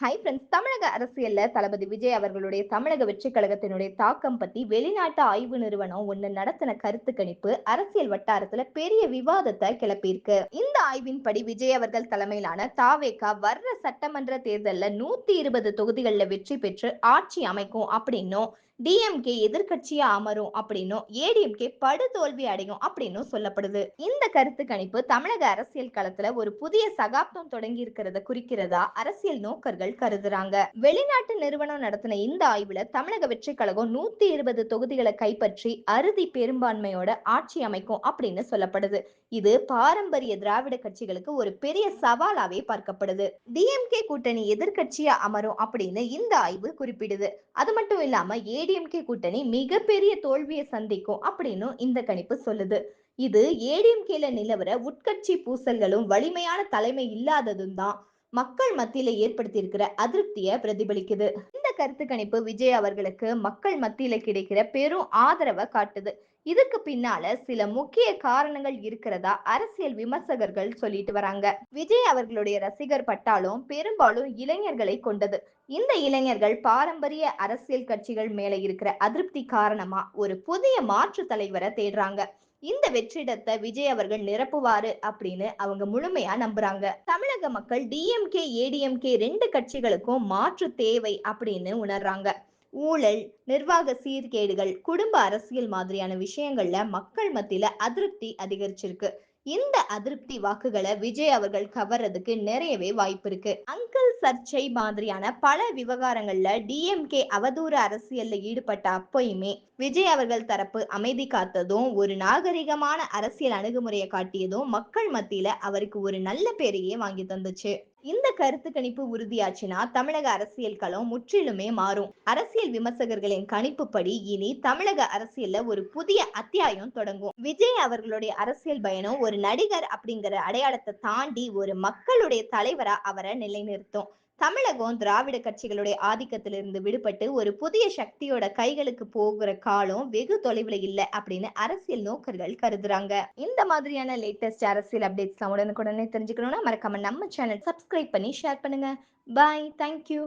Hi friends தமிழக அரசியல்ல தளபதி விஜய் அவர்களுடைய தமிழக வெற்றி கழகத்தினுடைய தாக்கம் பத்தி வெளிநாட்டு ஆய்வு நிறுவனம் ஒண்ணு நடத்தின கருத்து கணிப்பு அரசியல் வட்டாரத்துல பெரிய விவாதத்தை கிளப்பியிருக்கு. இந்த ஆய்வின்படி விஜய் அவர்கள் தலைமையிலான தாவேகா வர்ற சட்டமன்ற தேர்தல்ல நூத்தி இருபது தொகுதிகள்ல வெற்றி பெற்று ஆட்சி அமைக்கும் அப்படின்னும் டிஎம்கே எதிர்கட்சியா அமரும் அப்படின்னும் ஏடிஎம்கே படுதோல்வி அடையும் அப்படின்னும் சொல்லப்படுது. இந்த கருத்து கணிப்பு தமிழக அரசியல் களத்துல ஒரு புதிய சகாப்தம் தொடங்கி இருக்கிறத குறிக்கிறதா அரசியல் நோக்கர்கள் கருதுறாங்க. வெளிநாட்டு நிறுவனம் நடத்தின இந்த ஆய்வுல தமிழக வெற்றி கழகம் நூத்தி இருபது தொகுதிகளை கைப்பற்றி அறுதி பெரும்பான்மையோட ஆட்சி அமைக்கும் அப்படின்னு சொல்லப்படுது. இது பாரம்பரிய திராவிட கட்சிகளுக்கு ஒரு பெரிய சவாலாவே பார்க்கப்படுது. டிஎம்கே கூட்டணி எதிர்கட்சியா அமரும் அப்படின்னு இந்த ஆய்வு குறிப்பிடுது. அது மட்டும் இல்லாம ஏடி ஏடிஎம்கே கூட்டணி மிகப்பெரிய தோல்வியை சந்திக்கும் அப்படின்னு இந்த கணிப்பு சொல்லுது. இது ஏடிஎம்கேல நிலவர உட்கட்சி பூசல்களும் வலிமையான தலைமை இல்லாததும் தான். மக்கள் மத்தியில ஏற்படுத்தியிருக்கிற அதிருப்தியை பிரதிபலிக்குது. இந்த கருத்து கணிப்பு விஜய் அவர்களுக்கு மக்கள் மத்தியில கிடைக்கிற பெரும் ஆதரவை காட்டுது. இதுக்கு பின்னால சில முக்கிய காரணங்கள் இருக்கிறதா அரசியல் விமர்சகர்கள் சொல்லிட்டு வராங்க. விஜய் அவர்களுடைய ரசிகர் பட்டாலும் பெரும்பாலும் இளைஞர்களை கொண்டது. இந்த இளைஞர்கள் பாரம்பரிய அரசியல் கட்சிகள் மேல இருக்கிற அதிருப்தி காரணமா ஒரு புதிய மாற்று தலைவரை தேடுறாங்க. இந்த வெற்றிடத்தை விஜய் அவர்கள் நிரப்புவாரு அப்படின்னு அவங்க முழுமையா நம்புறாங்க. தமிழக மக்கள் டிஎம்கே ஏடிஎம்கே ரெண்டு கட்சிகளுக்கும் மாற்று தேவை அப்படின்னு உணர்றாங்க. ஊழல் நிர்வாக சீர்கேடுகள் குடும்ப அரசியல் மாதிரியான விஷயங்கள்ல மக்கள் மத்தியில அதிருப்தி அதிகரிச்சிருக்கு. இந்த அதிருப்தி வாக்குகளை விஜய் அவர்கள் கவர்றதுக்கு நிறையவே வாய்ப்பு இருக்கு. அங்கிள் சர்ச்சை மாதிரியான பல விவகாரங்கள்ல டிஎம்கே அவதூறு அரசியல்ல ஈடுபட்ட அப்பயுமே விஜய் அவர்கள் தரப்பு அமைதி காத்ததும் ஒரு நாகரிகமான அரசியல் அணுகுமுறையை காட்டியதும் மக்கள் மத்தியில அவருக்கு ஒரு நல்ல பேரையே வாங்கி தந்துச்சு. இந்த கருத்து கணிப்பு உறுதியாச்சுன்னா தமிழக அரசியல் களம் முற்றிலுமே மாறும். அரசியல் விமர்சகர்களின் கணிப்புப்படி இனி தமிழக அரசியல்ல ஒரு புதிய அத்தியாயம் தொடங்கும். விஜய் அவர்களுடைய அரசியல் பயணம் ஒரு நடிகர் அப்படிங்கிற அடையாளத்தை தாண்டி ஒரு மக்களுடைய தலைவரா அவரை நிலைநிறுத்தும். தமிழகம் திராவிட கட்சிகளுடைய ஆதிக்கத்திலிருந்து விடுபட்டு ஒரு புதிய சக்தியோட கைகளுக்கு போகிற காலம் வெகு தொலைவில் இல்லை அப்படின்னு அரசியல் நோக்கர்கள் கருதுறாங்க. இந்த மாதிரியான லேட்டஸ்ட் அரசியல் அப்டேட்ஸ் உடனுக்குடனே தெரிஞ்சுக்கணும்னா மறக்காம நம்ம சேனல் சப்ஸ்கிரைப் பண்ணி ஷேர் பண்ணுங்க. Bye thank you